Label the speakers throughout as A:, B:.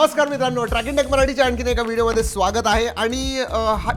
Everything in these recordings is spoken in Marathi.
A: नमस्कार मित्रांनो ट्रॅकिंग टेक मराठीच्या आणखीन एका व्हिडिओमध्ये स्वागत आहे. आणि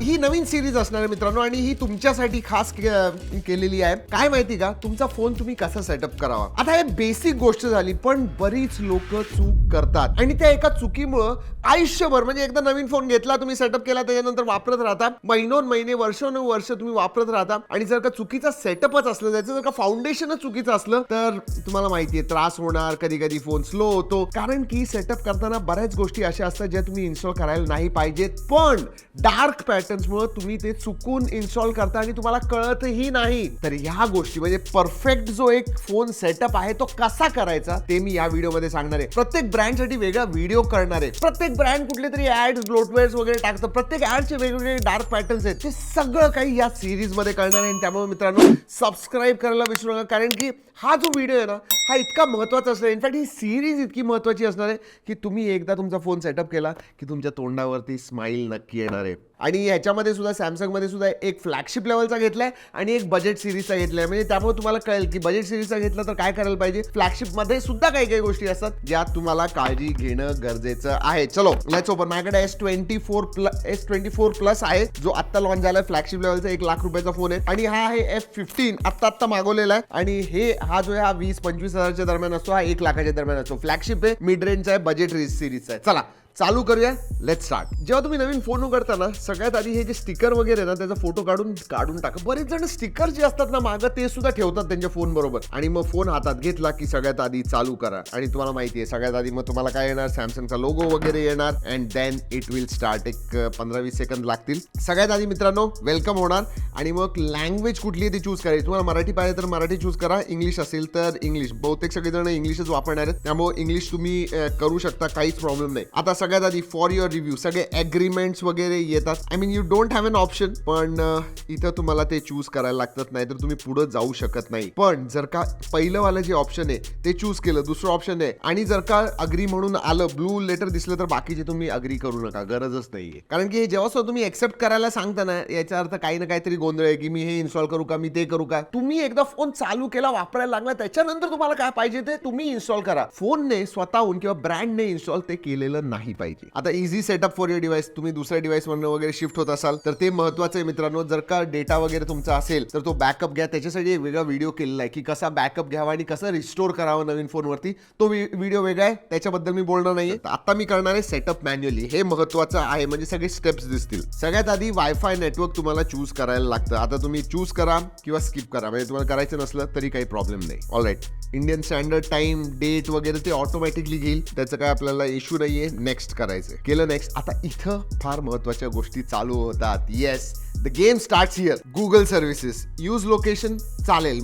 A: ही नवीन सिरीज असणार आहे मित्रांनो आणि ही तुमच्यासाठी खास के- केलेली आहे. काय माहिती का? तुमचा फोन तुम्ही कसा सेटअप करावा? आता हे बेसिक गोष्ट झाली पण बरीच लोक चूक करतात. आणि त्या एका चुकीमुळं आयुष्यभर म्हणजे एकदा नवीन फोन घेतला तुम्ही सेटअप केला त्याच्यानंतर वापरत राहता. महिनोन महिने वर्ष तुम्ही वापरत राहता. आणि जर का चुकीचा सेटअपच असलं त्याचं जर का फाउंडेशनच चुकीचं असलं तर तुम्हाला माहिती आहे त्रास होणार कधी कधी फोन स्लो होतो. कारण की सेटअप करताना बऱ्याच गोष्टी अशा असतात ज्या तुम्ही इन्स्टॉल करायला नाही पाहिजेत. पण डार्क पॅटर्न्समुळे तुम्ही ते चुकून इन्स्टॉल करता आणि तुम्हाला कळतही नाही. तर ह्या गोष्टी म्हणजे परफेक्ट जो एक फोन सेटअप आहे तो कसा करायचा ते मी या व्हिडिओमध्ये सांगणार आहे. प्रत्येक ब्रँडसाठी वेगळा व्हिडिओ करणार आहे. प्रत्येक ब्रँड कुठले तरी ऍड ब्लोटवेअर्स वगैरे टाकतं. प्रत्येक ऍडचे वेगवेगळे डार्क पॅटर्न्स आहेत. ते सगळं काही या सिरीजमध्ये करणार आहे. आणि त्यामुळे मित्रांनो सबस्क्राईब करायला विसरू नका. कारण की हा जो व्हिडिओ आहे ना हा इतका महत्त्वाचा असणार. इनफॅक्ट ही सिरीज इतकी महत्वाची असणार आहे की तुम्ही एकदा तुमचा फोन सेटअप केला की तुमच्या तोंडावरती स्माईल नक्की येणार आहे. आणि ह्याच्यामध्ये सुद्धा सॅमसंगमध्ये सुद्धा एक फ्लॅगशिप लेवलचा घेतलाय आणि एक बजेट सिरीजचा घेतलाय. म्हणजे त्यामुळे तुम्हाला कळेल की बजेट सिरीजचा घेतला तर काय करायला पाहिजे? फ्लॅगशिपमध्ये सुद्धा काही काही गोष्टी असतात ज्या तुम्हाला काळजी घेणं गरजेचं आहे. चलो लेट्स ओपन माझ्याकडे S twenty four plus S twenty four plus आहे. जो आत्ता लॉन्च झालाय फ्लॅगशिप लेवलचा एक लाख रुपयाचा फोन आहे. आणि हा आहे एफ फिफ्टीन आत्ता आत्ता मागवलेला आहे. आणि हे हा जो आहे हा वीस पंचवीस हजारच्या दरम्यान असतो हा एक लाखाच्या दरम्यान असतो. फ्लॅगशिप आहे मिड रेंजचा आहे बजेट सिरीजचा आहे. चला चालू करूया. लेट स्टार्ट जेव्हा तुम्ही नवीन फोन उघडता ना सगळ्यात आधी हे जे स्टिकर वगैरे ना त्याचा फोटो काढून काढून टाका. बरेच जण स्टिकर जे असतात ना मागं ते सुद्धा ठेवतात त्यांच्या फोन बरोबर. आणि मग फोन हातात घेतला की सगळ्यात आधी चालू करा. आणि तुम्हाला माहिती आहे सगळ्यात आधी मग तुम्हाला काय येणार? सॅमसंगचा लोगो वगैरे येणार. And then it will start एक पंधरा वीस सेकंद लागतील. सगळ्यात आधी मित्रांनो वेलकम होणार. आणि मग लँग्वेज कुठली आहे ती चूज करायची. तुम्हाला मराठी पाहिजे तर मराठी चूज करा. इंग्लिश असेल तर इंग्लिश बहुतेक सगळेजण इंग्लिशच वापरणार आहेत. त्यामुळे इंग्लिश तुम्ही करू शकता. काहीच प्रॉब्लेम नाही. आता सगळ्यात आधी फॉर युअर रिव्ह्यू सगळे ॲग्रीमेंट्स वगैरे येतात. I mean you don't have an option पण इथं तुम्हाला ते चूज करायला लागतात नाही तर तुम्ही पुढे जाऊ शकत नाही. पण जर का पहिलंवालं जे ऑप्शन आहे ते चूज केलं दुसरं ऑप्शन आहे आणि जर का अग्री म्हणून आलं ब्लू लेटर दिसलं तर बाकीचे तुम्ही अग्री करू नका. गरजच नाहीये. कारण की जेव्हा सुद्धा तुम्ही एक्सेप्ट करायला सांगता ना याचा अर्थ काही ना काहीतरी गोंधळ आहे की मी हे इन्स्टॉल करू का मी ते करू का? तुम्ही एकदा फोन चालू केला वापरायला लागला त्याच्यानंतर तुम्हाला काय पाहिजे ते तुम्ही इन्स्टॉल करा. फोनने स्वतःहून किंवा ब्रँडने इन्स्टॉल ते केलेलं नाही. पाहिजे. आता easy setup for your device तुम्ही दुसऱ्या डिव्हाइस वगैरे शिफ्ट होत असाल तर ते महत्वाचं आहे मित्रांनो. जर का डेटा वगैरे तुमचा असेल तर तो बॅकअप घ्या. त्याच्यासाठी एक वेगळा व्हिडिओ केलेला आहे की कसा बॅकअप घ्यावा आणि कसं रिस्टोर करावा नवीन फोनवरती तो व्हिडिओ वेगळा आहे. त्याच्याबद्दल मी बोलणार नाहीये. आता मी करणार आहे सेटअप मॅन्युअली हे महत्वाचं आहे म्हणजे सगळे स्टेप्स दिसतील. सगळ्यात आधी वायफाय नेटवर्क तुम्हाला चूज करायला लागतं. आता तुम्ही चूज करा किंवा स्किप करा. म्हणजे तुम्हाला करायचं नसलं तरी काही प्रॉब्लेम नाही. Alright Indian standard time date वगैरे ते ऑटोमॅटिकली घेईल. त्याचं काय आपल्याला इश्यू नाहीये. नेक्स्ट करायचं केलं नेक्स्ट आता इथं फार महत्त्वाच्या गोष्टी चालू होतात. Yes the game start here Google services use location चालेल.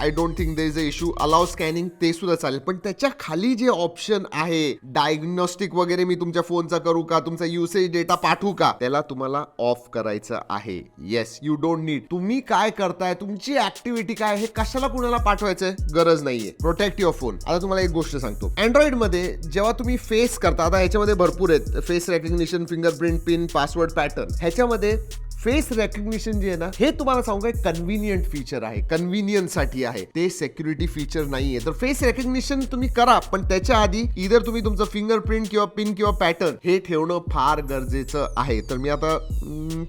A: I don't think there is a issue allow scanning ते सुद्धा चालेल. पण त्याच्याखाली जे ऑप्शन आहे डायग्नोस्टिक वगैरे मी तुमच्या फोनचा करू का? तुमचा युसेज डेटा पाठवू का? त्याला तुम्हाला ऑफ करायचं आहे. येस यू डोंट नीड तुम्ही काय करताय? तुमची ऍक्टिव्हिटी काय हे कशाला कुणाला पाठवायचं गरज नाहीये. प्रोटेक्ट युअर फोन आता तुम्हाला एक गोष्ट सांगतो. अँड्रॉइडमध्ये जेव्हा तुम्ही फेस करता आता ह्याच्यामध्ये भरपूर आहेत. Face recognition fingerprint pin password pattern ह्याच्यामध्ये फेस रेकग्निशन जे आहे ना हे तुम्हाला सांगू काय कन्व्हिनियंट फीचर आहे. कन्व्हिनियन्ससाठी आहे. ते सेक्युरिटी फीचर नाहीये. तर फेस रेकग्निशन तुम्ही करा पण त्याच्या आधी इधर तुम्ही तुमचं फिंगरप्रिंट किंवा पिन किंवा पॅटर्न हे ठेवणं फार गरजेचं आहे. तर मी आता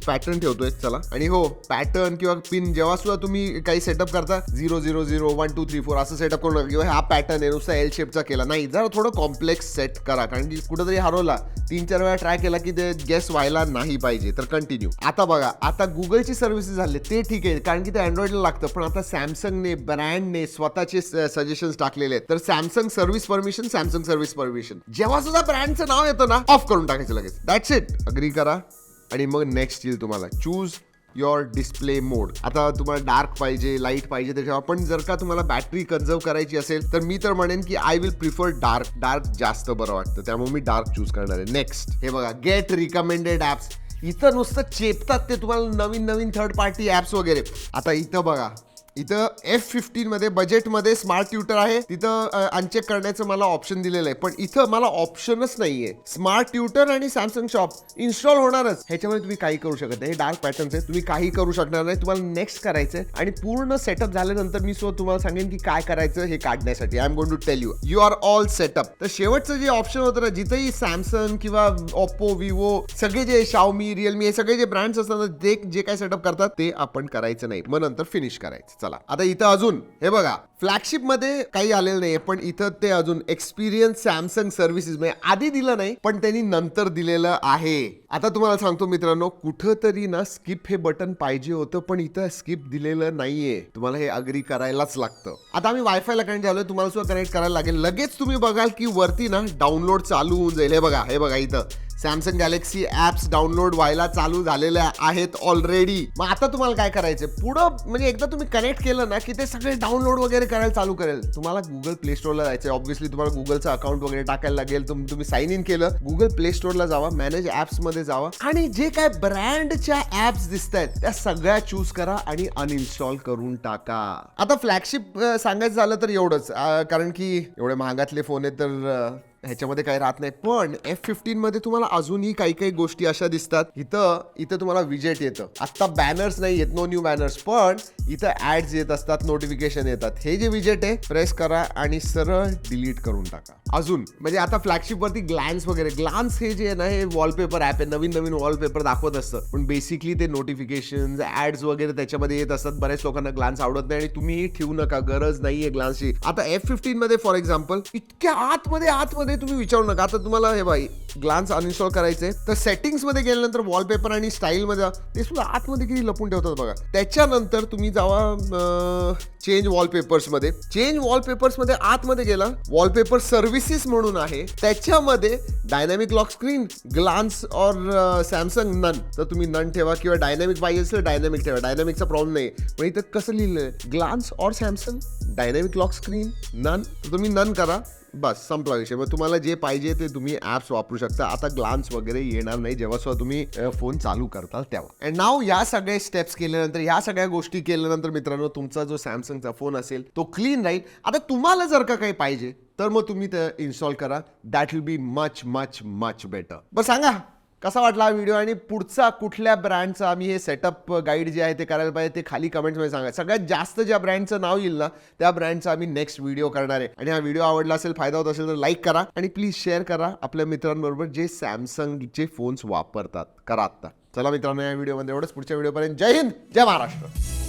A: पॅटर्न ठेवतोय. चला. आणि हो पॅटर्न किंवा पिन जेव्हा सुद्धा तुम्ही काही सेटअप करता zero zero zero one two three four असं सेटअप करू नका. किंवा हा पॅटर्न आहे नुसता एल शेपचा केला. नाही जरा थोडं कॉम्प्लेक्स सेट करा. कारण की कुठेतरी हरवला. तीन चार वेळा ट्राय केला की ते गेस व्हायला नाही पाहिजे. तर कंटिन्यू आता बघा. आता गुगलची सर्व्हिसेस झाले. ते ठीक आहे. कारण की ते अँड्रॉइडला लागतं. पण आता सॅमसंगने ब्रँडने स्वतःचे सजेशन्स टाकलेले आहेत. तर Samsung service permission Samsung service permission जेव्हा सुद्धा ब्रँडचं नाव येतं ना ऑफ करून टाकायचं लगेच. दॅट्स इट अग्री करा? आणि मग नेक्स्ट येईल तुम्हाला. चूज युअर डिस्प्ले मोड आता तुम्हाला डार्क पाहिजे लाइट पाहिजे त्याच्यावर पण जर का तुम्हाला बॅटरी कन्झर्व करायची असेल तर मी तर म्हणेन की I will prefer dark dark जास्त बरं वाटतं. त्यामुळे मी डार्क चूज करणार आहे. नेक्स्ट हे बघा गेट रिकमेंडेड ऍप्स इथं नुसतं चेपतात ते तुम्हाला नवीन नवीन थर्ड पार्टी ऍप्स वगैरे. आता इथं बघा. इथं एफ फिफ्टीन मध्ये बजेटमध्ये स्मार्ट ट्युटर आहे. तिथं अनचेक करण्याचं मला ऑप्शन दिलेलं आहे. पण इथं मला ऑप्शनच नाहीये. स्मार्ट ट्युटर आणि सॅमसंग शॉप इन्स्टॉल होणारच. ह्याच्यामध्ये तुम्ही काही करू शकत नाही. हे डार्क पॅटर्न्स आहे तुम्ही काही करू शकणार नाही. तुम्हाला नेक्स्ट करायचंय. आणि पूर्ण सेटअप झाल्यानंतर मी सो तुम्हाला सांगेन की काय करायचं हे काढण्यासाठी. I am gone to tell you you are all setup तर शेवटचं जे ऑप्शन होतं ना जिथेही सॅमसंग किंवा ओप्पो विवो सगळे जे शाओमी रिअलमी हे सगळे जे ब्रँड्स असतात ते जे काय सेटअप करतात ते आपण करायचं नाही. मग नंतर फिनिश करायचं. चला. आता इथं अजून हे बघा फ्लॅगशिपमध्ये काही आलेलं नाहीये पण इथं ते अजून एक्सपिरियन्स सॅमसंग सर्व्हिसेस म्हणजे आधी दिलं नाही पण त्यांनी नंतर दिलेलं आहे. आता तुम्हाला सांगतो मित्रांनो कुठं तरी ना स्किप हे बटन पाहिजे होतं पण इथं स्किप दिलेलं नाहीये. तुम्हाला हे अग्री करायलाच लागतं. आता आम्ही वायफायला कनेक्ट झालोय तुम्हाला सुद्धा कनेक्ट करायला लागेल. लगेच तुम्ही बघाल की वरती ना डाउनलोड चालू होऊन जाईल. हे बघा हे बघा इथं. सॅमसंग गॅलेक्सी ऍप्स डाउनलोड व्हायला चालू झालेल्या आहेत ऑलरेडी मग आता तुम्हाला काय करायचं पुढं म्हणजे एकदा तुम्ही कनेक्ट केलं ना की ते सगळे डाउनलोड वगैरे करायला चालू करेल. तुम्हाला गुगल प्ले स्टोरला जायचं ऑब्व्हियसली तुम्हाला गुगलचं अकाउंट वगैरे टाकायला लागेल. तुम्ही साइन इन केलं. गुगल प्ले स्टोरला जावा मॅनेज ऍप्समध्ये जावा. आणि जे काय ब्रँडच्या ऍप्स दिसत आहेत त्या सगळ्या चूज करा आणि अनइन्स्टॉल करून टाका. आता फ्लॅगशिप सांगायचं झालं तर एवढंच. कारण की एवढे महागातले फोन आहेत तर ह्याच्यामध्ये काही राहत नाही. पण एफ फिफ्टीन मध्ये तुम्हाला अजूनही काही काही गोष्टी अशा दिसतात. इथं इथं तुम्हाला विजेट येतं. आता बॅनर्स नाही येत नो न्यू बॅनर्स पण इथं ऍड्स येत असतात नोटिफिकेशन येतात. हे जे विजेट आहे प्रेस करा आणि सरळ डिलीट करून टाका. अजून म्हणजे आता फ्लॅगशिपवरती ग्लान्स ग्लॅन्स वगैरे. ग्लान्स हे जे आहे ना हे वॉलपेपर ऍप आहे. नवीन नवीन वॉलपेपर दाखवत असतं. पण बेसिकली ते नोटिफिकेशन ऍड्स वगैरे त्याच्यामध्ये येत असतात. बऱ्याच लोकांना ग्लान्स आवडत नाही आणि तुम्ही ठेवू नका. गरज नाहीये ग्लान्सची आता एफ फिफ्टीन मध्ये फॉर एक्झाम्पल इतक्या आतमध्ये आतमध्ये तुम्ही विचारू नका. आता तुम्हाला हे बाई ग्लान्स अनइन्स्टॉल करायचे तर सेटिंग्समध्ये गेल्यानंतर वॉलपेपर आणि स्टाईलमध्ये जा. ते सुद्धा आतमध्ये किती लपून ठेवतात बघा. त्याच्यानंतर तुम्ही जावा चेंज वॉलपेपर्समध्ये चेंज वॉलपेपर्समध्ये आतमध्ये गेला. वॉलपेपर सर्व्हिसेस म्हणून आहे. त्याच्यामध्ये डायनॅमिक लॉक स्क्रीन ग्लान्स और सॅमसंग नन तर तुम्ही नन ठेवा किंवा डायनॅमिक पाहिजे असेल डायनॅमिक ठेवा. डायनॅमिकचा प्रॉब्लेम नाही. पण इथं कसं लिहिलं ग्लान्स और Samsung dynamic lock screen none तर तुम्ही नन करा. बस संपला विषय. मग तुम्हाला जे पाहिजे ते तुम्ही ऍप्स वापरू शकता. आता ग्लान्स वगैरे येणार नाही. जेव्हा सुद्धा तुम्ही फोन चालू करताल तेव्हा. अँड नाव या सगळ्या स्टेप्स केल्यानंतर या सगळ्या गोष्टी केल्यानंतर मित्रांनो तुमचा जो सॅमसंगचा फोन असेल तो क्लीन राहील. आता तुम्हाला जर का काही पाहिजे तर मग तुम्ही ते इन्स्टॉल करा. That will be much much much better बरं सांगा. कसा वाटला हा व्हिडिओ आणि पुढचा कुठल्या ब्रँडचा आम्ही हे सेटअप गाईड जे आहे ते करायला पाहिजे ते खाली कमेंट्समध्ये सांगा. सगळ्यात जास्त ज्या ब्रँडचं नाव येईल ना त्या ब्रँडचा आम्ही नेक्स्ट व्हिडिओ करणार आहे. आणि हा व्हिडिओ आवडला असेल फायदा होत असेल तर लाईक करा आणि प्लीज शेअर करा आपल्या मित्रांबरोबर जे सॅमसंगचे फोन्स वापरतात. करा आत्ता. चला मित्रांनो या व्हिडिओमध्ये एवढंच. पुढच्या व्हिडिओपर्यंत जय हिंद जय महाराष्ट्र.